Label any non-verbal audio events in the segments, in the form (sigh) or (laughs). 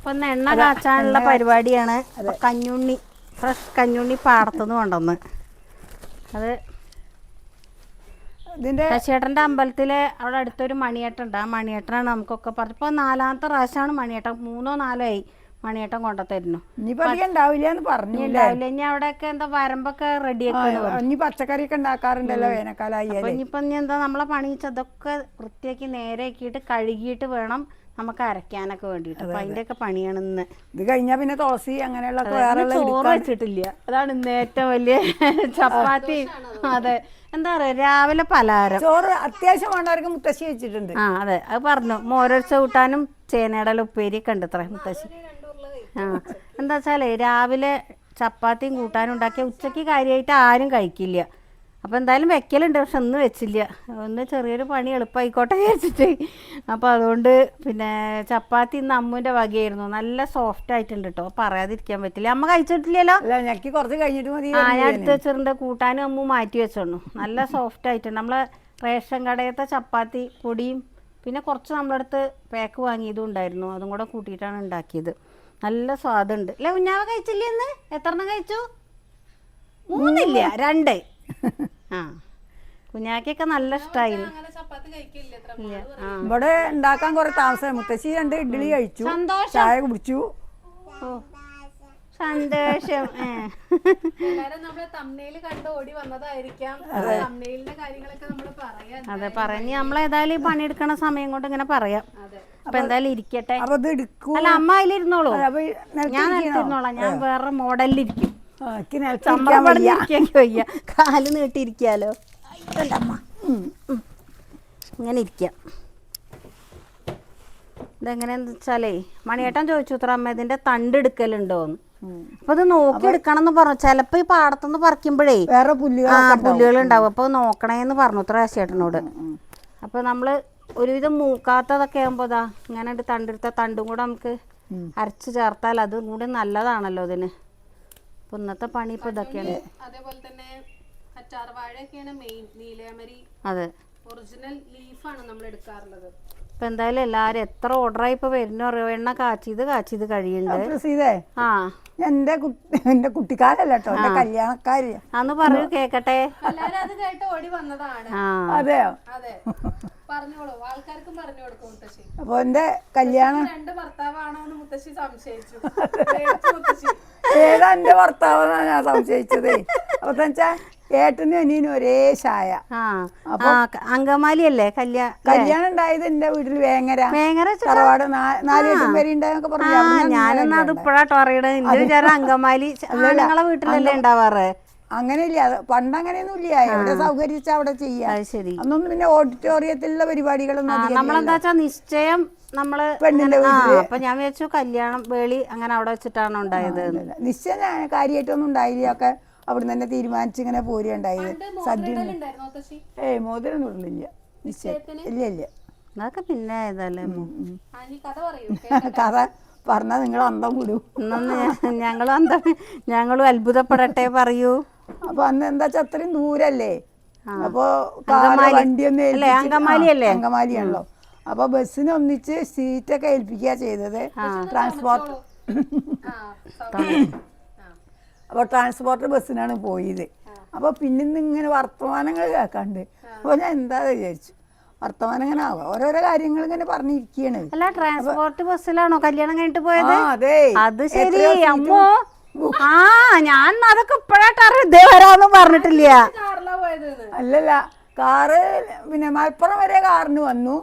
ഇപ്പൊ എണ്ണ കാച്ചാനുള്ള പരിപാടിയാണ്. കഞ്ഞുണ്ണി ഫ്രഷ് കഞ്ഞുണ്ണി പാടത്തുനിന്ന് കൊണ്ടുവന്ന്. അത് ഇതിന്റെ ശശിയേട്ടന്റെ അമ്പലത്തിലെ അവിടെ അടുത്തൊരു മണിയേട്ടുണ്ട് ആ മണിയേട്ടനാണ് നമുക്കൊക്കെ പറഞ്ഞു ഇപ്പോൾ നാലാമത്തെ പ്രാവശ്യമാണ് മണിയേട്ടൻ മൂന്നോ നാലോ ആയി മണിയേട്ടൻ കൊണ്ടുത്തരുന്നു. ഉണ്ടാവില്ല എന്ന് പറഞ്ഞു ഇനി ഉണ്ടാവില്ല. ഇനി അവിടെയൊക്കെ എന്താ വരമ്പൊക്കെ റെഡിയാക്കി ഇനി പച്ചക്കറിയൊക്കെ ഉണ്ടാക്കാറുണ്ടല്ലോ വേനൽക്കാലായി ഇനിയിപ്പോ ഇനി എന്താ നമ്മളെ പണി അതൊക്കെ വൃത്തിയാക്കി നേരെയാക്കിയിട്ട് കഴുകിയിട്ട് വേണം നമുക്ക് അരയ്ക്കാനൊക്കെ വേണ്ടിട്ട് അപ്പൊ അതിന്റെയൊക്കെ പണിയാണ് ഇന്ന്. ഇത് കഴിഞ്ഞാ പിന്നെ തുളസി അങ്ങനെയുള്ള ചോറ് വെച്ചിട്ടില്ല. അതാണ് ഇന്ന് ഏറ്റവും വലിയ (laughs) ചപ്പാത്തി. അതെ? എന്താ പറയാ രാവിലെ പലഹാരം. ചോറ് അത്യാവശ്യം വേണ്ടവർക്ക് മുത്തശ്ശി വെച്ചിട്ടുണ്ട്. ആ അതെ. അത് പറഞ്ഞു. മോരൊഴിച്ച കൂട്ടാനും ചേനയുടെ ഉപ്പേരിയൊക്കെ ഉണ്ട് ഇത്ര മുത്തശ്ശി. ആ എന്താ വെച്ചാലേ രാവിലെ ചപ്പാത്തിയും കൂട്ടാനും ഉണ്ടാക്കിയ ഉച്ചയ്ക്ക് കാര്യമായിട്ട് ആരും കഴിക്കില്ല. അപ്പോൾ എന്തായാലും വെക്കലുണ്ട് പക്ഷെ ഒന്നും വെച്ചില്ല. ഒന്ന് ചെറിയൊരു പണി എളുപ്പമായിക്കോട്ടെ വിചാരിച്ചിട്ട്. അപ്പോൾ അതുകൊണ്ട് പിന്നെ ചപ്പാത്തി ഇന്ന് അമ്മുവിന്റെ വകയായിരുന്നു. നല്ല സോഫ്റ്റ് ആയിട്ടുണ്ട് കേട്ടോ പറയാതിരിക്കാൻ പറ്റില്ല. അമ്മ കഴിച്ചിട്ടില്ലല്ലോ? ഞെക്കി കുറച്ച് കഴിഞ്ഞിട്ട് മതി. ആ ഞാൻ എടുത്ത് വെച്ചിട്ടുണ്ട്. കൂട്ടാനും അമ്മ മാറ്റി വെച്ചോണു നല്ല സോഫ്റ്റ് ആയിട്ടുണ്ട്. നമ്മളെ റേഷൻ കടയത്തെ ചപ്പാത്തി പൊടിയും പിന്നെ കുറച്ച് നമ്മളടുത്ത് പാക്ക് വാങ്ങിയതും ഉണ്ടായിരുന്നു. അതും കൂടെ കൂട്ടിയിട്ടാണ് ഉണ്ടാക്കിയത്. നല്ല സ്വാദുണ്ട്. അല്ലേ കുഞ്ഞാവ കഴിച്ചില്ലേ ഇന്ന്? എത്ര എണ്ണം കഴിച്ചു? മൂന്നില്ല രണ്ട്. ആ. കുഞ്ഞാക്കൊക്കെ നല്ല ഇഷ്ടായി. ഇവിടെ ഉണ്ടാക്കാൻ കുറെ താമസം മുത്തശ്ശി രണ്ട് ഇഡ്ഡലി കഴിച്ചു. ചായ കുടിച്ചു. ഓ. സന്തോഷം. അതെ. പറഞ്ഞ് നമ്മളേതായാലും ഈ പണിയെടുക്കണ സമയം കൊണ്ട് ഇങ്ങനെ പറയാം. അപ്പൊ എന്തായാലും ഇരിക്കട്ടെ. അല്ല അമ്മ അതിലിരുന്നോളൂ. ഞാൻ? നിലത്തിരുന്നോളാം. ഞാൻ വേറെ മോഡലിലിരിക്കും വയ്യ. കാൽ നീട്ടിയിരിക്കാലോ. അമ്മ. ഇങ്ങനെ ഇരിക്കാം. ഇതെങ്ങനെയാന്ന് വെച്ചാലേ മണിയേട്ടൻ ചോദിച്ചു ഇത്ര അമ്മ ഇതിന്റെ തണ്ട് എടുക്കലുണ്ടോന്ന്. അപ്പൊ ഇത് നോക്കി എടുക്കണം എന്ന് പറഞ്ഞു. ചിലപ്പോ ഈ പാടത്തുനിന്ന് പറിക്കുമ്പോഴേ വേറെ പുല്ലുകൾ ആ പുല്ലുകൾ ഉണ്ടാവും അപ്പൊ നോക്കണേന്ന് പറഞ്ഞു ഇത്ര ചേട്ടനോട് അപ്പൊ നമ്മൾ ഒരുവിധം മൂക്കാത്തതൊക്കെ ആകുമ്പോ ഇതാ ഇങ്ങനെ തണ്ടെടുത്ത തണ്ടും കൂടെ നമുക്ക് അരച്ചു അരച്ച് ചേർത്താൽ അതും കൂടി നല്ലതാണല്ലോ ഇതിന്. അപ്പൊ ഇന്നത്തെ പണി ഇപ്പൊ ഇതൊക്കെയാണ്. അതേപോലെ തന്നെ കറ്റാർ വാഴയൊക്കെയാണ് മെയിൻ നീലയമരി അതെ. ഒറിജിനൽ ലീഫാണ് നമ്മൾ എടുക്കാറുള്ളത്. ഇപ്പൊ എന്തായാലും എല്ലാരും എത്ര ഓർഡറായി ഇപ്പൊ വരുന്ന അറിയോ? എണ്ണ കാച്ചിത് കാച്ചിത് കഴിയുന്നുണ്ട് ആ എന്റെ കുട്ടി എന്റെ കുട്ടിക്കാരല്ല കേട്ടോ എന്റെ കല്യാണക്കാരി അന്ന് പറയൂ കേക്കട്ടെ. അത് കേട്ട് ഓടി വന്നതാണ്. അതെയോ? അതെ. പറഞ്ഞോളൂ. ആൾക്കാർക്കും പറഞ്ഞു കൊടുക്കും മുത്തശ്ശി. അപ്പൊ എന്റെ കല്യാണം രണ്ട് ഭർത്താവാണോ എന്ന് മുത്തശ്ശി സംശയിച്ചു. (laughs) മുത്തശ്ശി. ഏതാ എന്റെ ഭർത്താവെന്നാ ഞാൻ സംശയിച്ചതേ. അപ്പൊ വെച്ചാ ഏട്ടനും അനിയനും ഒരേ ചായ. അങ്കമാലി അല്ലേ? കല്യാ കല്യാണം ഉണ്ടായത് എന്റെ വീട്ടിൽ വേങ്ങര. വേങ്ങര? തറവാട് നാ- നാല് എട്ടും പേര് ഉണ്ടായൊക്കെ പറഞ്ഞു ഞാനൊന്നും അത് ഇപ്പോഴാട്ടോ അറിയണത്. എന്റെ വിചാരം അങ്കമാലി ഞങ്ങളെ വീട്ടിലല്ലേ ഉണ്ടാവാറ്? അങ്ങനെയില്ല. അത് പണ്ട് അങ്ങനെയൊന്നും ഇല്ല എവിടെ സൗകര്യച്ച അവിടെ ചെയ്യാം. ശരി. അന്നൊന്നും പിന്നെ ഓഡിറ്റോറിയത്തിലുള്ള പരിപാടികളൊന്നും നമ്മളെന്താ വെച്ചാ നിശ്ചയം നമ്മൾ പെണ്ണിന്റെ അപ്പൊ ഞാൻ വിചാരിച്ചു കല്യാണം വേളി അങ്ങനെ അവിടെ വെച്ചിട്ടാണ് ഉണ്ടായത്. ഇല്ല. നിശ്ചയം കാര്യമായിട്ടൊന്നും ഉണ്ടായില്ല. ഒക്കെ അവിടുന്ന് തന്നെ തീരുമാനിച്ച് ഇങ്ങനെ പോരുകയുണ്ടായത് സദ്യ ഏയ് മോതിരം തൊടുന്നില്ല നിശ്ചയം. ഇല്ല ഇല്ല. അതൊക്കെ പിന്നെ ഇതല്ലേ ആ നീ (laughs) കഥ പറഞ്ഞാ പറഞ്ഞാൽ നിങ്ങൾ അന്തം കൂടും ഞങ്ങളും അന്തം ഞങ്ങളും അത്ഭുതപ്പെടട്ടെ പറയൂ. അപ്പൊ അന്ന് എന്താ വെച്ചാ അത്രയും ദൂരല്ലേ. അപ്പൊ വണ്ടിയൊന്നും അല്ലേ? അങ്കമാലിയാണല്ലോ. അപ്പൊ ബസ്സിന് ഒന്നിച്ച് സീറ്റൊക്കെ ഏൽപ്പിക്കുക ചെയ്തത്. ട്രാൻസ്പോർട്ട്. അപ്പൊ അപ്പോൾ ട്രാൻസ്പോർട്ട് ബസ്സിനാണ് പോയത്. അപ്പോൾ പിന്നെ ഇങ്ങനെ വർത്തമാനങ്ങൾ കേൾക്കാണ്ട്. അപ്പോൾ ഞാൻ എന്താ വിചാരിച്ചു? വർത്തമാനം ഇങ്ങനെ ആവാ. ഓരോരോ കാര്യങ്ങൾ ഇങ്ങനെ പറഞ്ഞിരിക്കുകയാണ് അല്ല ട്രാൻസ്പോർട്ട് ബസ്സിലാണോ കല്യാണം കഴിഞ്ഞിട്ട് പോയത്? ആ അതെ. അത് ശരി. അമ്മോ. ആ ഞാൻ അതൊക്കെ ഇപ്പോഴാട്ടാറ് ഇതേ വരാന്ന് പറഞ്ഞിട്ടില്ല. അല്ലല്ല കാറ് പിന്നെ മലപ്പുറം വരെ കാറിന് വന്നു.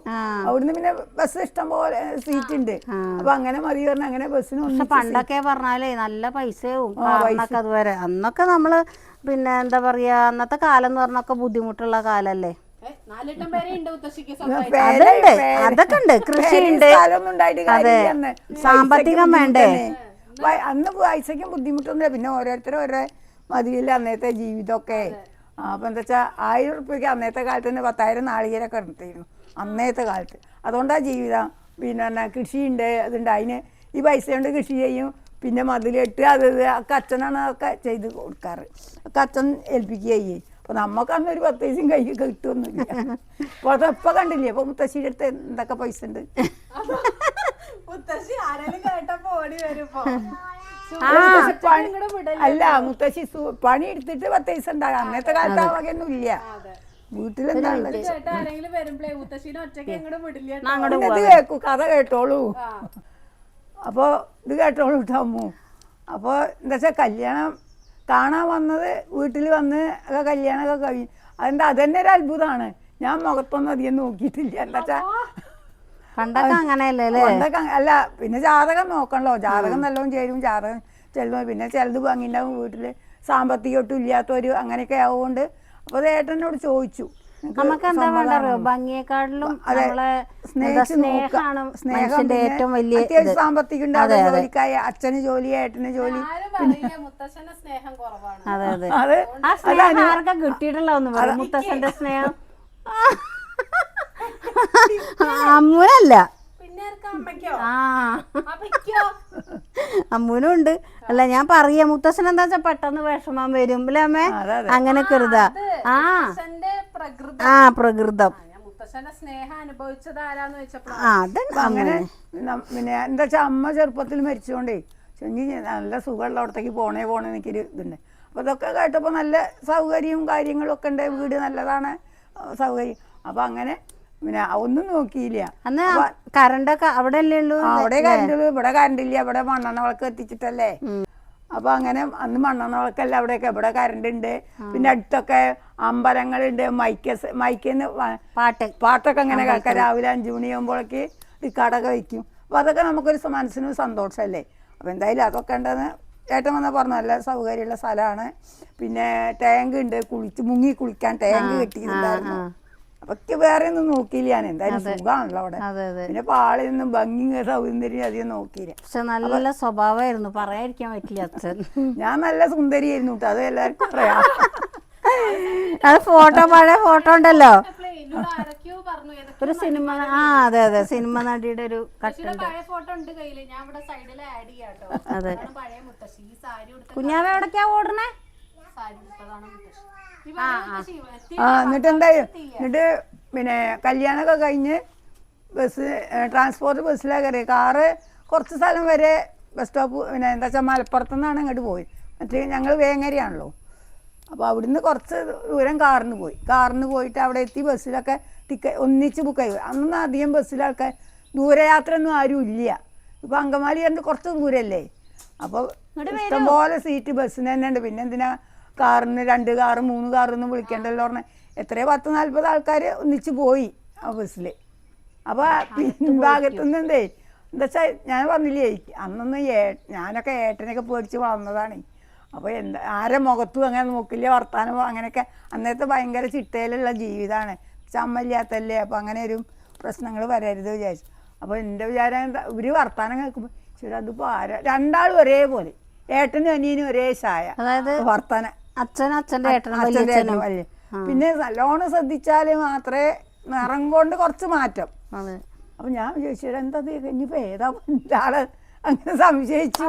അവിടുന്ന് പിന്നെ ബസ് ഇഷ്ടം പോലെ സീറ്റ് ഉണ്ട്. അപ്പൊ അങ്ങനെ മതി പറഞ്ഞ അങ്ങനെ ബസ്സിന് പണ്ടൊക്കെ പറഞ്ഞാലേ നല്ല പൈസയാവും കാറിനൊക്കെ അതുവരെ. അന്നൊക്കെ നമ്മൾ പിന്നെ എന്താ പറയാ അന്നത്തെ കാലം എന്ന് പറഞ്ഞൊക്കെ ബുദ്ധിമുട്ടുള്ള കാലല്ലേ? അതുണ്ട് അതൊക്കെ ഉണ്ട്. കൃഷിയുണ്ട്. അതെ ഉണ്ടായിട്ട് കാര്യമില്ല അന്ന്. സാമ്പത്തികം വേണ്ടേ? അന്ന് പൈസയ്ക്കും ബുദ്ധിമുട്ടൊന്നുമില്ല. പിന്നെ ഓരോരുത്തരും ഓരോ മതിയില്ല അന്നത്തെ ജീവിതമൊക്കെ അപ്പം എന്താ വെച്ചാൽ ആയിരം ഉറുപ്പ്യക്ക് അന്നത്തെ കാലത്ത് തന്നെ പത്തായിരം നാളികേരൊക്കെ എടുത്തിരുന്നു അന്നത്തെ കാലത്ത്. അതുകൊണ്ടാണ് ജീവിതം. പിന്നെ പറഞ്ഞാൽ കൃഷിയുണ്ട് അതുണ്ട്. അതിന് ഈ പൈസ കൊണ്ട് കൃഷി ചെയ്യും. പിന്നെ മതിലിട്ട് അത് ഒക്കെ അച്ഛനാണ് അതൊക്കെ ചെയ്ത് കൊടുക്കാറ്. ഒക്കെ അച്ഛൻ ഏൽപ്പിക്കുകയായി. അപ്പോൾ അപ്പൊ നമുക്ക് അന്ന് ഒരു പത്ത് പൈസയും കൈ കിട്ടുമൊന്നുമില്ല അപ്പോൾ (laughs) അതൊക്കെ കണ്ടില്ലേ? അപ്പോൾ മുത്തശ്ശിയുടെ അടുത്ത് എന്തൊക്കെ പൈസ ഉണ്ട്? മുത്തശ്ശി ആരെങ്കിലും കേട്ടപ്പോ ഓടി വരുമ്പോ. പണി- അല്ല മുത്തശ്ശി സു- പണി എടുത്തിട്ട് പത്ത് ദിവസം ഉണ്ടാകാം. അന്നത്തെ കാലത്ത് ആ വകയൊന്നും ഇല്ല വീട്ടിലെന്താ ഉള്ളത്? ആരെങ്കിലും വരുമ്പളേ മുത്തശ്ശീനെ ഒറ്റയ്ക്ക് എങ്ങോട്ട് വിടില്ല കേട്ടോ. അങ്ങോട്ട് ഇത് കേൾക്കൂ കഥ കേട്ടോളൂ. ആ. അപ്പോൾ ഇത് കേട്ടോളൂ കേട്ടോ അമ്മു. അപ്പോൾ എന്താ വെച്ചാൽ കല്യാണം കാണാൻ വന്നത് വീട്ടിൽ വന്ന് ഒക്കെ കല്യാണമൊക്കെ കഴിഞ്ഞു. അതെന്താ അതന്നെ ഒരു അത്ഭുതമാണ് ഞാൻ മുഖത്തൊന്നും അധികം നോക്കിയിട്ടില്ല. എന്താ വെച്ചാൽ പണ്ടൊക്കെ അങ്ങനെയല്ലേ അല്ലേ പണ്ടൊക്കെ അങ്ങ- അല്ല പിന്നെ ജാതകം നോക്കണല്ലോ. ജാതകം നല്ലോണം ചേരും. ജാതകം ചെല്ലും പിന്നെ ചിലത് ഭംഗിണ്ടാവും വീട്ടിൽ സാമ്പത്തികമായിട്ടും ഇല്ലാത്തവര് അങ്ങനെയൊക്കെ ആവുകൊണ്ട് അപ്പോൾ അത് ഏട്ടനോട് ചോദിച്ചു. നിനക്ക് നമുക്ക് എന്താ വേണ്ട സമ്മതമാണോ? അറിയോ ഭംഗിയെക്കാട്ടിലും അതെ. നമ്മളെ എന്താ സ്നേഹിച്ച് നോക്ക. സ്നേഹമാണ് സ്നേഹം മനുഷ്യന്റെ പിന്നെ ഏറ്റവും വലിയ ഇത്. അത്യാവശ്യം സാമ്പത്തികം ഉണ്ടാവും. ജോലിക്കായ അച്ഛന് ജോലി ഏട്ടന് ജോലി. ആരും പറയില്ല മുത്തശ്ശന്റെ സ്നേഹം കുറവാണ്. അതെ അതെ. അത് ആ സ്നേഹം ആർക്കാ കിട്ടിയിട്ടുള്ളതെന്ന് പറയും മുത്തശ്ശന്റെ സ്നേഹം. (laughs) അമ്മൂനല്ല. പിന്നെ ആർക്കാ അമ്മയ്ക്കോ? ആ. അമ്മയ്ക്കോ? അമ്മൂനും ഉണ്ട്. അല്ല ഞാൻ പറയാ മുത്തശ്ശൻ എന്താ വെച്ചാ പെട്ടെന്ന് വിഷമം വരും. അല്ലേ അമ്മേ? അങ്ങനെ കരുത. ആ ആ. പ്രകൃതം. ഞാൻ മുത്തശ്ശന്റെ സ്നേഹം അനുഭവിച്ചത് ആരാന്ന് ആ അങ്ങനെ പിന്നെ എന്താ അമ്മ ചെറുപ്പത്തിൽ മരിച്ചുകൊണ്ടേ ചെങ്ങി നല്ല സുഖമുള്ള അവിടത്തേക്ക് പോണേ പോണേ എനിക്കൊരു ഇതുണ്ട്. അപ്പോൾ ഇതൊക്കെ കേട്ടപ്പോൾ നല്ല സൗകര്യവും കാര്യങ്ങളും ഒക്കെ ഉണ്ട്. വീട് നല്ലതാണ് സൗകര്യം. അപ്പോൾ അങ്ങനെ പിന്നെ ഒന്നും നോക്കിയില്ല. അന്ന് കറണ്ടൊക്കെ അവിടെ അല്ലേ ഉള്ളൂ അവിടെ കറണ്ട് ഇവിടെ കറണ്ട് ഇല്ല. ഇവിടെ മണ്ണെണ്ണ വിളക്ക് എത്തിച്ചിട്ടല്ലേ അപ്പൊ അങ്ങനെ അന്ന് മണ്ണെണ്ണ വിളക്കല്ല അവിടെയൊക്കെ. ഇവിടെ കറണ്ട് ഉണ്ട്. പിന്നെ അടുത്തൊക്കെ അമ്പലങ്ങളുണ്ട് മൈക്ക മൈക്കെന്ന് പാട്ട്. പാട്ടൊക്കെ അങ്ങനെ കേൾക്കാം. രാവിലെ അഞ്ചു മണിയാകുമ്പോഴേക്ക് റിക്കാർഡൊക്കെ വയ്ക്കും. അപ്പൊ അതൊക്കെ നമുക്കൊരു മനസ്സിനും സന്തോഷമല്ലേ? അപ്പൊ എന്തായാലും അതൊക്കെ ഉണ്ടെന്ന് ഏട്ടൻ വന്നാൽ പറഞ്ഞു. നല്ല സൗകര്യമുള്ള സ്ഥലമാണ്. പിന്നെ ടാങ്ക് ഉണ്ട്. കുളിച്ച് മുങ്ങി കുളിക്കാൻ ടാങ്ക് കെട്ടിയിട്ടുണ്ടായിരുന്നു. അതൊക്കെ വേറെ ഒന്നും നോക്കിയില്ല ഞാൻ. എന്തായാലും സുഖമാണല്ലോ അവിടെ. അതെ അതെ. പിന്നെ പാളിൽ നിന്നും ഭംഗി സൗന്ദര്യം അധികം നോക്കിയില്ല. പക്ഷെ നല്ല സ്വഭാവമായിരുന്നു. പറയാതിരിക്കാൻ പറ്റില്ല അച്ഛൻ. (laughs) ഞാൻ നല്ല സുന്ദരിയായിരുന്നു കേട്ടോ അത് എല്ലാവർക്കും പറയാം അത് ഫോട്ടോ പഴയ ഫോട്ടോ ഉണ്ടല്ലോ. ഒരു സിനിമ ആ അതെ അതെ. സിനിമ നടിയുടെ ഒരു ചെയ്യാട്ടോ അതെ. കുഞ്ഞാവ എവിടേക്കാ ഓടണേ ആ എന്നിട്ട് എന്തായി? എന്നിട്ട് പിന്നെ കല്യാണമൊക്കെ കഴിഞ്ഞ് ബസ് ട്രാൻസ്പോർട്ട് ബസ്സിലാണ് കയറി കാറ് കുറച്ച് സ്ഥലം വരെ ബസ് സ്റ്റോപ്പ് പിന്നെ എന്താ വെച്ചാൽ മലപ്പുറത്തു നിന്നാണ് ഇങ്ങോട്ട് പോയി. മറ്റേ ഞങ്ങൾ വേങ്ങരയാണല്ലോ. അപ്പോൾ അവിടുന്ന് കുറച്ച് ദൂരം കാറിന് പോയി. കാറിന് പോയിട്ട് അവിടെ എത്തി ബസ്സിലൊക്കെ ടിക്കറ്റ് ഒന്നിച്ച് ബുക്ക് ചെയ്തു അന്നൊന്നും അധികം ബസ്സിലൊക്കെ ദൂരയാത്ര ഒന്നും ആരും ഇല്ല. ഇപ്പോൾ അങ്കമാലി കണ്ട് കുറച്ച് ദൂരമല്ലേ അപ്പോൾ ഇഷ്ടംപോലെ സീറ്റ് ബസ്സിന് തന്നെ ഉണ്ട് പിന്നെ എന്തിനാ കാറിന് രണ്ട് കാറ് മൂന്ന് കാറൊന്നും വിളിക്കേണ്ടല്ലോ പറഞ്ഞ. എത്രയോ പത്ത് നാൽപ്പത് ആൾക്കാർ ഒന്നിച്ച് പോയി ആ ബസ്സിൽ അപ്പോൾ പിൻഭാഗത്തുനിന്ന് എന്തേ എന്താ വെച്ചാൽ ഞാൻ പറഞ്ഞില്ലേ അന്നൊന്നും ഏ ഞാനൊക്കെ ഏട്ടനൊക്കെ പേടിച്ച് വളർന്നതാണ്. അപ്പോൾ എന്താ ആരെ മുഖത്തും അങ്ങനെ നോക്കില്ല വർത്താനം അങ്ങനെയൊക്കെ അന്നത്തെ ഭയങ്കര ചിട്ടയിലുള്ള ജീവിതമാണ് ചമ്മല്ലാത്തല്ലേ അപ്പോൾ അങ്ങനെ ഒരു പ്രശ്നങ്ങൾ വരരുത് വിചാരിച്ചു. അപ്പോൾ എന്റെ വിചാരം എന്താ ഇവർ വർത്താനം കേൾക്കുമ്പോൾ ശരി അതിപ്പോൾ ആരാ? രണ്ടാളും ഒരേപോലെ. ഏട്ടനും അനിയനും ഒരേ ചായ. അതായത് വർത്താനം അച്ഛൻ അച്ഛന്റെ ഏട്ടനും പിന്നെ നല്ലോണം ശ്രദ്ധിച്ചാൽ മാത്രമേ നിറം കൊണ്ട് കുറച്ച് മാറ്റം. അതെ. അപ്പൊ ഞാൻ വിചാരിച്ചു എന്താ ഇനിയിപ്പോ ഏതാ ഒരാൾ അങ്ങനെ സംശയിച്ചു.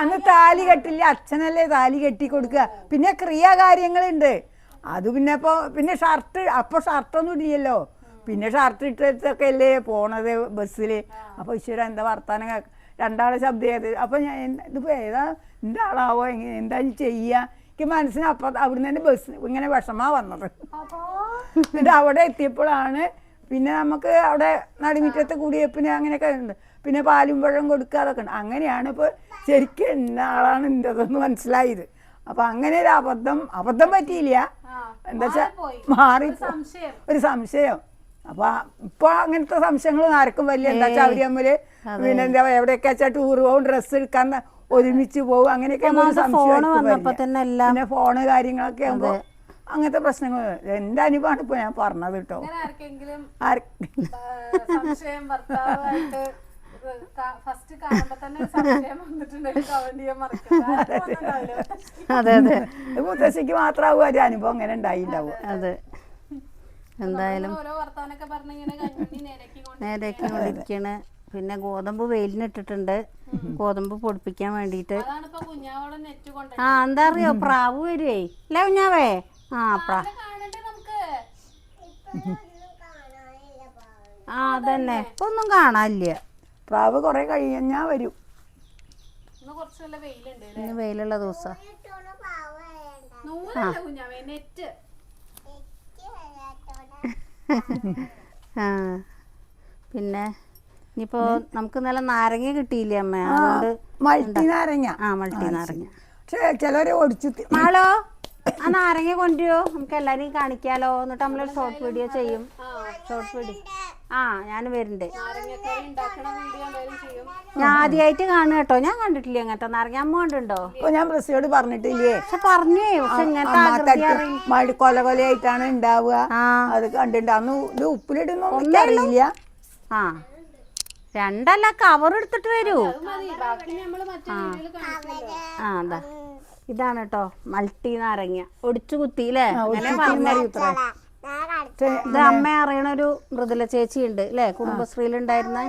അന്ന് താലി കെട്ടില്ല. അച്ഛനല്ലേ താലി കെട്ടി കൊടുക്കുക. പിന്നെ ക്രിയാകാര്യങ്ങളുണ്ട്. അത് പിന്നെ ഇപ്പൊ പിന്നെ ഷർട്ട് അപ്പൊ ഷർട്ടൊന്നും ഇല്ലല്ലോ. പിന്നെ ഷർട്ട് ഇട്ടൊക്കെ അല്ലേ പോണത് ബസ്സിൽ അപ്പൊ ഈശ്വര എന്താ വർത്താനം കേക്ക- രണ്ടാളെ ശബ്ദം ചെയ്ത്. അപ്പം ഞാൻ ഇതിപ്പോൾ ഇതിപ്പോ ഏതാ എന്റെ ആളാവോ? എങ്ങനെ എന്താ ചെയ്യുക എനിക്ക് മനസ്സിന് അപ്പം അവിടുന്ന് തന്നെ ബസ് ഇങ്ങനെ വിഷമാ വന്നത്. എന്നിട്ട് അവിടെ എത്തിയപ്പോഴാണ് പിന്നെ നമുക്ക് അവിടെ നടുമുറ്റത്ത് കുടിയപ്പിന് അങ്ങനെയൊക്കെ ഉണ്ട്. പിന്നെ പാലും വെള്ളം കൊടുക്കുക അതൊക്കെ ഉണ്ട്. അങ്ങനെയാണ് ഇപ്പോൾ ശരിക്കും ഇന്ന ആളാണ് എന്റെതെന്ന് മനസ്സിലായത്. അപ്പം അങ്ങനെ ഒരു അബദ്ധം അബദ്ധം പറ്റിയില്ല. എന്താ വെച്ചാൽ മാറി ഒരു സംശയം. ഒരു സംശയം. അപ്പൊ ഇപ്പൊ അങ്ങനത്തെ സംശയങ്ങൾ ആർക്കും വലിയ എന്താ വെച്ചാൽ അവർ തമ്മിൽ പിന്നെ എന്താ എവിടെയൊക്കെ വെച്ചാൽ ടൂർ പോകും ഡ്രസ്സ് എടുക്കാൻ ഒരുമിച്ച് പോകും അങ്ങനെയൊക്കെ ഫോണ് പിന്നെ കാര്യങ്ങളൊക്കെ ആകുമ്പോ അങ്ങനത്തെ പ്രശ്നങ്ങൾ എന്റെ അനുഭവമാണ് ഇപ്പൊ ഞാൻ പറഞ്ഞത് കേട്ടോ. അതെ അതെ. മുത്തശ്ശിക്ക് മാത്രമാവും ഒരു അനുഭവം അങ്ങനെ ഉണ്ടായിണ്ടാവും അതെ എന്തായാലും നേരക്കി കൊണ്ട് നേരേക്ക് കൊണ്ടിരിക്കണ് പിന്നെ ഗോതമ്പ് വെയിലിനിട്ടിട്ടുണ്ട്. ഗോതമ്പ് പൊടിപ്പിക്കാൻ വേണ്ടിയിട്ട്. ആ എന്താ അറിയോ പ്രാവ് വരുവേ. അല്ലേ കുഞ്ഞാവേ? ആ പ്രാ ആ അതന്നെ. ഇപ്പൊ ഒന്നും കാണാനില്ല. പ്രാവ് കുറെ കഴിഞ്ഞാ വരും. ഇന്ന് വെയിലുള്ള ദിവസം. ആ. പിന്നെ ഇനിയിപ്പോ നമുക്ക് നല്ല നാരങ്ങ കിട്ടിയില്ലേ അമ്മ? അതുകൊണ്ട് മൾട്ടി നാരങ്ങ. ആ മൾട്ടി നാരങ്ങ. പക്ഷേ ചിലവരെ ഒടിച്ചു ആളോ മാളോ ആ നാരങ്ങ കൊണ്ടുവരോ നമുക്ക് എല്ലാരെയും കാണിക്കാലോ. എന്നിട്ട് നമ്മളൊരു ഷോർട്ട് വീഡിയോ ചെയ്യും. ഷോർട്ട് വീഡിയോ ആ ഞാൻ വരുന്നുണ്ട്. ഞാൻ ആദ്യമായിട്ട് കാണുക കേട്ടോ. ഞാൻ കണ്ടിട്ടില്ല അങ്ങനത്തെ നാരങ്ങ? അമ്മ കണ്ടുണ്ടോ ഞാൻ പ്രസിയോട് പറഞ്ഞിട്ടില്ലേ? പക്ഷെ പറഞ്ഞേ പക്ഷെ ഇങ്ങനത്തെ അറിയില്ല. കൊല കൊലയായിട്ടാണ് ഉണ്ടാവുക. ആ. അത് കണ്ടിട്ടുണ്ട്. അന്ന് ഇത് ഉപ്പിലിടുന്നൊന്നും എനിക്കറിയില്ല. ആ. രണ്ടല്ല കവർ എടുത്തിട്ട് വരൂ ബാക്കി നമ്മൾ മറ്റേ വീഡിയോയിൽ കാണിച്ചല്ലോ ആ അതാ. ഇതാണ് കേട്ടോ മൾട്ടി നാരങ്ങ. ഒടിച്ചു കുത്തിയില്ലേ? അങ്ങനെ പറഞ്ഞേ ഇത് അമ്മ. അറിയണ ഒരു മൃദുല ചേച്ചി ഉണ്ട് അല്ലേ കുടുംബശ്രീയിലുണ്ടായിരുന്ന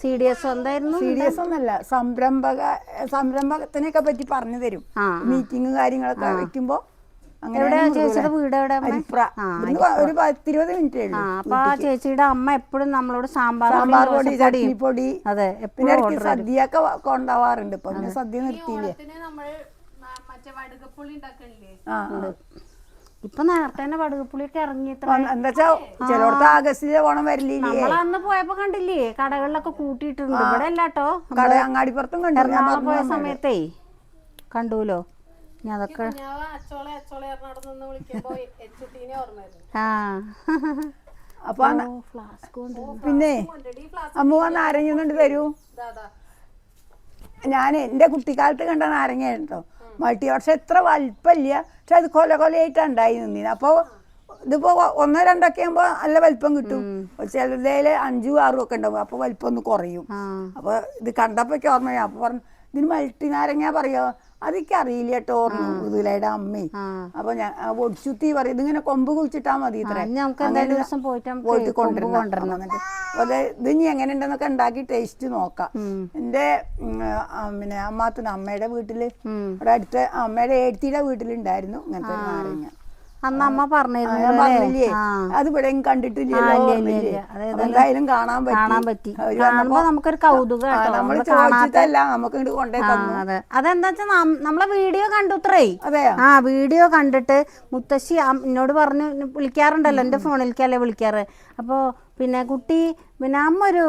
സി ഡി എസ് എന്തായിരുന്നു? സി ഡി എസ് ഒന്നല്ല സംരംഭക സംരംഭകത്തിനെയൊക്കെ പറ്റി പറഞ്ഞു തരും. മീറ്റിംഗ് കാര്യങ്ങളൊക്കെ വെക്കുമ്പോ ചേച്ചിയുടെ വീട് എവിടെ ഒരു പത്തിരുപത് മിനിറ്റ് അപ്പൊ ആ ചേച്ചിയുടെ അമ്മ എപ്പോഴും നമ്മളോട് സാമ്പാർ സാമ്പാർ പൊടി ദോശപ്പൊടിയും പൊടി. അതെ പിന്നെ എപ്പോഴും ഇടയ്ക്ക് സദ്യയൊക്കെ കൊണ്ടുപോവാറുണ്ട് ഇപ്പൊ പിന്നെ സദ്യ നിർത്തിയില്ലേ? ഇപ്പൊ നേരത്തെ തന്നെ വടുകപ്പുളിയൊക്കെ ഇറങ്ങി ഇത്ര ആ. എന്താ വെച്ചാ ചിലയിടത്ത് ആഗസ്റ്റിലെ ഓണം വരില്ലേ? നമ്മൾ അന്ന് പോയപ്പോ കണ്ടില്ലേ കടകളിലൊക്കെ കൂട്ടിയിട്ടുണ്ട്. ഇവിടെ അല്ലാട്ടോ കട അങ്ങാടിപ്പുറത്തും കണ്ടു. പോയ സമയത്തേ കണ്ടുല്ലോ അതൊക്കെ ആ. അപ്പൊ പിന്നെ അമ്മ നാരങ്ങ കൊണ്ട് തരൂ ഞാൻ എന്റെ കുട്ടിക്കാലത്ത് കണ്ട നാരങ്ങ കേട്ടോ. മൾട്ടി പക്ഷെ എത്ര വലിപ്പമില്ല. പക്ഷെ അത് കൊല കൊലയായിട്ട് ഉണ്ടായി നിന്നിന് അപ്പോൾ ഇതിപ്പോ ഒന്നോ രണ്ടൊക്കെ ആകുമ്പോ നല്ല വലിപ്പം കിട്ടും. ചിലതേൽ അഞ്ചും ആറും ഒക്കെ ഉണ്ടാവും. അപ്പൊ വലിപ്പം ഒന്ന് കുറയും. അപ്പൊ ഇത് കണ്ടപ്പോഴേക്ക് ഓർമ്മ അപ്പൊ പറഞ്ഞു ഇതിന് മൾട്ടി നാരങ്ങ പറയോ അതൊക്കെ അറിയില്ല കേട്ടോ ഓർമ്മ മൃദുലയുടെ അമ്മേ. അപ്പൊ ഞാൻ ഒടിച്ചുത്തി പറയും ഇതിങ്ങനെ കൊമ്പ് കുഴിച്ചിട്ടാ മതി ഇത്ര. പോയിട്ട് കൊണ്ടുവരണം. എന്നിട്ട് അപ്പൊ ഇത് ഇനി എങ്ങനെ ഉണ്ടെന്നൊക്കെ ഉണ്ടാക്കി ടേസ്റ്റ് നോക്കാം. എന്റെ പിന്നെ അമ്മാത്തിന് അമ്മയുടെ വീട്ടിൽ അവിടെ ഇവിടെ അടുത്ത അമ്മയുടെ ഏടത്തിയുടെ വീട്ടിലുണ്ടായിരുന്നു ഇങ്ങനത്തെ നാരങ്ങ. അന്ന് അമ്മ പറഞ്ഞില്ലേ? അത് ഇവിടെ അപ്പൊ എന്തായാലും കാണാൻ കാണാൻ പറ്റി. കാണുമ്പോ നമുക്കൊരു കൗതുകം ചോദിച്ചിട്ടല്ല നമുക്ക് ഇങ്ങോട്ട് കൊണ്ടേ അതെ. അതെന്താ നമ്മളെ വീഡിയോ കണ്ടുത്രേ അതെ ആ വീഡിയോ കണ്ടിട്ട് മുത്തശ്ശി എന്നോട് പറഞ്ഞു "നി- വിളിക്കാറുണ്ടല്ലോ എന്റെ ഫോണിലേക്കല്ലേ വിളിക്കാറ്. അപ്പോൾ പിന്നെ കുട്ടി പിന്നെ അമ്മ ഒരു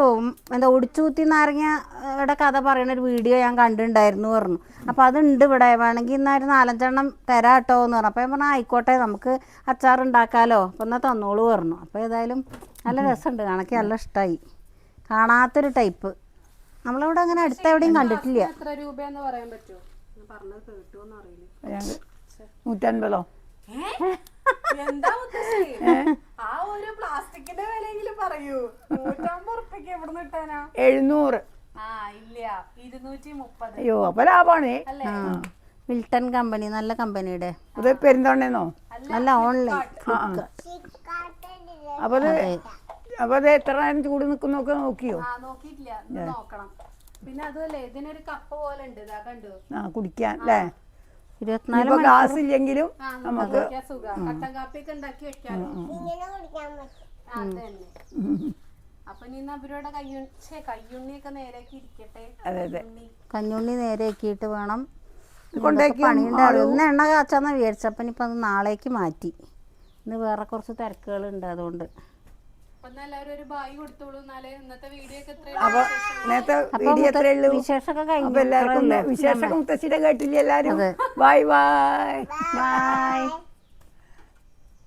എന്താ ഒടിച്ചുകുത്തി നാരങ്ങയുടെ കഥ പറയുന്ന ഒരു വീഡിയോ ഞാൻ കണ്ടിട്ടുണ്ടായിരുന്നു പറഞ്ഞു. അപ്പോൾ അതുണ്ട് ഇവിടെ. വേണമെങ്കിൽ ഇന്ന് ഒരു നാലഞ്ചെണ്ണം തരാം കേട്ടോ എന്ന് പറഞ്ഞു. അപ്പോൾ ഞാൻ പറഞ്ഞു ആയിക്കോട്ടെ നമുക്ക് അച്ചാർ ഉണ്ടാക്കാമല്ലോ അപ്പോൾ എന്നാൽ തന്നോളൂ പറഞ്ഞു. അപ്പോൾ ഏതായാലും നല്ല രസമുണ്ട്. കണക്ക് നല്ല ഇഷ്ടമായി കാണാത്തൊരു ടൈപ്പ്. നമ്മളിവിടെ അങ്ങനെ അടുത്ത് എവിടെയും കണ്ടിട്ടില്ല. എത്ര രൂപയെന്ന് പറയാൻ പറ്റുമോ? പറഞ്ഞത് അറിയില്ല. നൂറ്റൻപതോ? എന്താ? ആ ഒരു പ്ലാസ്റ്റിക്കിന്റെ വിലയെങ്കിലും പറയൂ. നൂറ്റമ്പത് ഉറുപ്പിക്ക് എവിടെ കിട്ടാനാ? എഴുന്നൂറ്. ആ ഇല്ല. ഇരുന്നൂറ്റി മുപ്പത് അയ്യോ അപ്പൊ ലാഭാണ്. മിൽട്ടൺ കമ്പനി നല്ല കമ്പനിയുടെ. ഇത് പെരുന്തോണ്ണേന്നോ? നല്ല ഓൺലൈൻ. അപ്പൊ അത് അപ്പൊ അത് എത്ര നേരം ചൂട് നിക്കുന്നൊക്കെ നോക്കിയോ? ആ നോക്കിയിട്ടില്ല. നോക്കണം. പിന്നെ അതുമല്ലേ ഇതിനൊരു കപ്പ് പോലെ ഉണ്ട്. ഇതാ കണ്ടു. ആ കുടിക്കാൻ അല്ലേ? ഇരുപത്തിനാല് ഗ്യാസ് ഇല്ലെങ്കിലും നമുക്ക് അത് അതെ. കഞ്ഞുണ്ണി നേരെയാക്കിയിട്ട് വേണം. കൊണ്ടേക്ക് പണിയുണ്ടാവും ഇന്ന് എണ്ണ കാച്ചാന്ന് വിചാരിച്ചപ്പം ഇനിയിപ്പം അത് നാളേക്ക് മാറ്റി. ഇന്ന് വേറെ കുറച്ച് തിരക്കുകളുണ്ട് അതുകൊണ്ട്. അപ്പൊ എത്ര അപ്പൊ നേരത്തെ വീഡിയോ എത്രയേ ഉള്ളൂ. വിശേഷമൊക്കെ അപ്പൊ കഴിഞ്ഞു. എല്ലാവർക്കും വിശേഷം മുത്തശ്ശിയുടെ കേട്ടില്ല എല്ലാരും ബൈ ബൈ.